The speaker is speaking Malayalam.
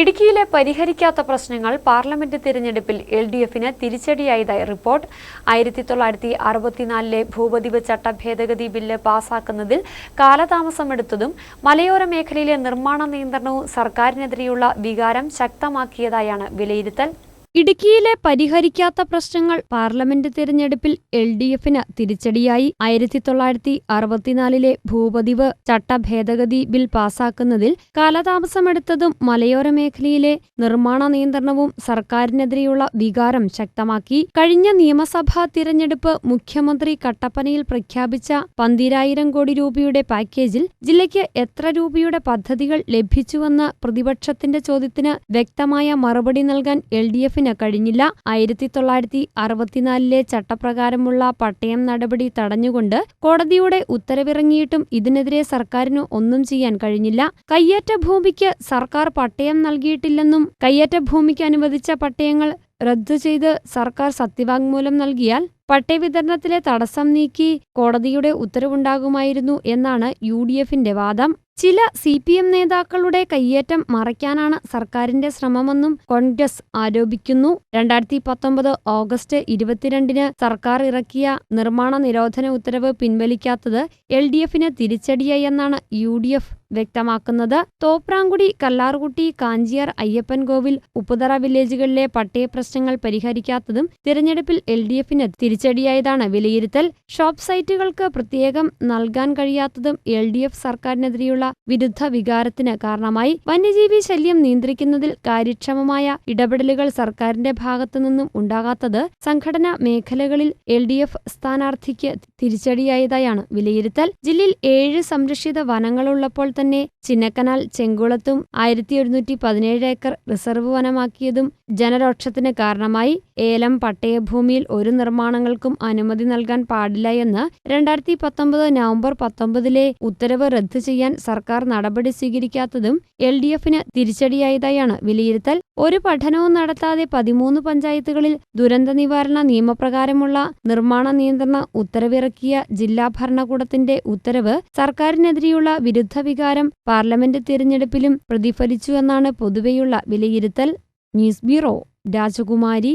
ഇടുക്കിയിലെ പരിഹരിക്കാത്ത പ്രശ്നങ്ങൾ പാർലമെന്റ് തിരഞ്ഞെടുപ്പിൽ എൽ ഡി എഫിന് തിരിച്ചടിയായതായി റിപ്പോർട്ട്. ആയിരത്തി തൊള്ളായിരത്തി അറുപത്തിനാലിലെ ഭൂപതിവ് ചട്ട ഭേദഗതി ബില്ല് പാസാക്കുന്നതിൽ കാലതാമസമെടുത്തതും മലയോര മേഖലയിലെ നിർമ്മാണ നിയന്ത്രണവും സർക്കാരിനെതിരെയുള്ള വികാരം ശക്തമാക്കിയതായാണ് വിലയിരുത്തൽ. ഇടുക്കിയിലെ പരിഹരിക്കാത്ത പ്രശ്നങ്ങൾ പാർലമെന്റ് തിരഞ്ഞെടുപ്പിൽ എൽ ഡി എഫിന് തിരിച്ചടിയായി. ആയിരത്തി തൊള്ളായിരത്തി അറുപത്തിനാലിലെ ഭൂപതിവ് ചട്ട ഭേദഗതി ബിൽ പാസാക്കുന്നതിൽ കാലതാമസമെടുത്തതും മലയോര മേഖലയിലെ നിർമ്മാണ നിയന്ത്രണവും സർക്കാരിനെതിരെയുള്ള വികാരം ശക്തമാക്കി. കഴിഞ്ഞ നിയമസഭാ തിരഞ്ഞെടുപ്പ് മുഖ്യമന്ത്രി കട്ടപ്പനയിൽ പ്രഖ്യാപിച്ച പന്തിരായിരം കോടി രൂപയുടെ പാക്കേജിൽ ജില്ലയ്ക്ക് എത്ര രൂപയുടെ പദ്ധതികൾ ലഭിച്ചുവെന്ന പ്രതിപക്ഷത്തിന്റെ ചോദ്യത്തിന് വ്യക്തമായ മറുപടി നൽകാൻ എൽ ഡി എഫിന് കഴിഞ്ഞില്ല. ആയിരത്തി തൊള്ളായിരത്തി അറുപത്തിനാലിലെ ചട്ടപ്രകാരമുള്ള പട്ടയം നടപടി തടഞ്ഞുകൊണ്ട് കോടതിയുടെ ഉത്തരവിറങ്ങിയിട്ടും ഇതിനെതിരെ സർക്കാരിന് ഒന്നും ചെയ്യാൻ കഴിഞ്ഞില്ല. കയ്യേറ്റ ഭൂമിക്ക് സർക്കാർ പട്ടയം നൽകിയിട്ടില്ലെന്നും കയ്യേറ്റ ഭൂമിക്ക് അനുവദിച്ച പട്ടയങ്ങൾ റദ്ദു ചെയ്ത് സർക്കാർ സത്യവാങ്മൂലം നൽകിയാൽ പട്ടയവിതരണത്തിലെ തടസ്സം നീക്കി കോടതിയുടെ ഉത്തരവുണ്ടാകുമായിരുന്നു എന്നാണ് യു ഡി എഫിന്റെ വാദം. ചില സി പി എം നേതാക്കളുടെ കയ്യേറ്റം മറയ്ക്കാനാണ് സർക്കാരിന്റെ ശ്രമമെന്നും കോൺഗ്രസ് ആരോപിക്കുന്നു. രണ്ടായിരത്തി പത്തൊമ്പത് ഓഗസ്റ്റ് ഇരുപത്തിരണ്ടിന് സർക്കാർ ഇറക്കിയ നിർമ്മാണ നിരോധന ഉത്തരവ് പിൻവലിക്കാത്തത് എൽ ഡി എഫിന് തിരിച്ചടിയായി എന്നാണ് യു ഡി എഫ് വ്യക്തമാക്കുന്നത്. തോപ്രാങ്കുടി കല്ലാർകുട്ടി കാഞ്ചിയാർ അയ്യപ്പൻകോവിൽ ഉപ്പുതറ വില്ലേജുകളിലെ പട്ടയ പ്രശ്നങ്ങൾ പരിഹരിക്കാത്തതും തിരഞ്ഞെടുപ്പിൽ എൽ ഡി എഫിന് തിരിച്ചടിയായതാണ് വിലയിരുത്തൽ. ഷോപ്പ് സൈറ്റുകൾക്ക് പ്രത്യേകം നൽകാൻ കഴിയാത്തതും എൽ ഡി എഫ് സർക്കാരിനെതിരെയുള്ള വിരുദ്ധ വികാരത്തിന് കാരണമായി. വന്യജീവി ശല്യം നിയന്ത്രിക്കുന്നതിൽ കാര്യക്ഷമമായ ഇടപെടലുകൾ സർക്കാരിന്റെ ഭാഗത്തുനിന്നും ഉണ്ടാകാത്തത് സംഘടനാ മേഖലകളിൽ എൽ ഡി എഫ് സ്ഥാനാർത്ഥിക്ക് തിരിച്ചടിയായതായാണ് വിലയിരുത്തൽ. ജില്ലയിൽ ഏഴ് സംരക്ഷിത വനങ്ങളുള്ളപ്പോൾ തന്നെ ചിന്നക്കനാൽ ചെങ്കുളത്തും ആയിരത്തി ഒരുന്നൂറ്റി പതിനേഴ് ഏക്കർ റിസർവ് വനമാക്കിയതും ജനരോക്ഷത്തിന് കാരണമായി ഏലം പട്ടയഭൂമിയിൽ ഒരു നിർമ്മാണങ്ങൾക്കും അനുമതി നൽകാൻ പാടില്ല എന്ന് രണ്ടായിരത്തി പത്തൊമ്പത് നവംബർ പത്തൊമ്പതിലെ ഉത്തരവ് റദ്ദു ചെയ്യാൻ സർക്കാർ നടപടി സ്വീകരിക്കാത്തതും എൽ ഡി എഫിന് തിരിച്ചടിയായതായാണ് വിലയിരുത്തൽ. ഒരു പഠനവും നടത്താതെ പതിമൂന്ന് പഞ്ചായത്തുകളിൽ ദുരന്ത നിവാരണ നിയമപ്രകാരമുള്ള നിർമ്മാണ നിയന്ത്രണ ഉത്തരവിറക്കിയ ജില്ലാ ഭരണകൂടത്തിന്റെ ഉത്തരവ് സർക്കാരിനെതിരെയുള്ള വിരുദ്ധ വികാരം പാർലമെന്റ് തിരഞ്ഞെടുപ്പിലും പ്രതിഫലിച്ചുവെന്നാണ് പൊതുവെയുള്ള വിലയിരുത്തൽ. ന്യൂസ് ബ്യൂറോ രാജകുമാരി.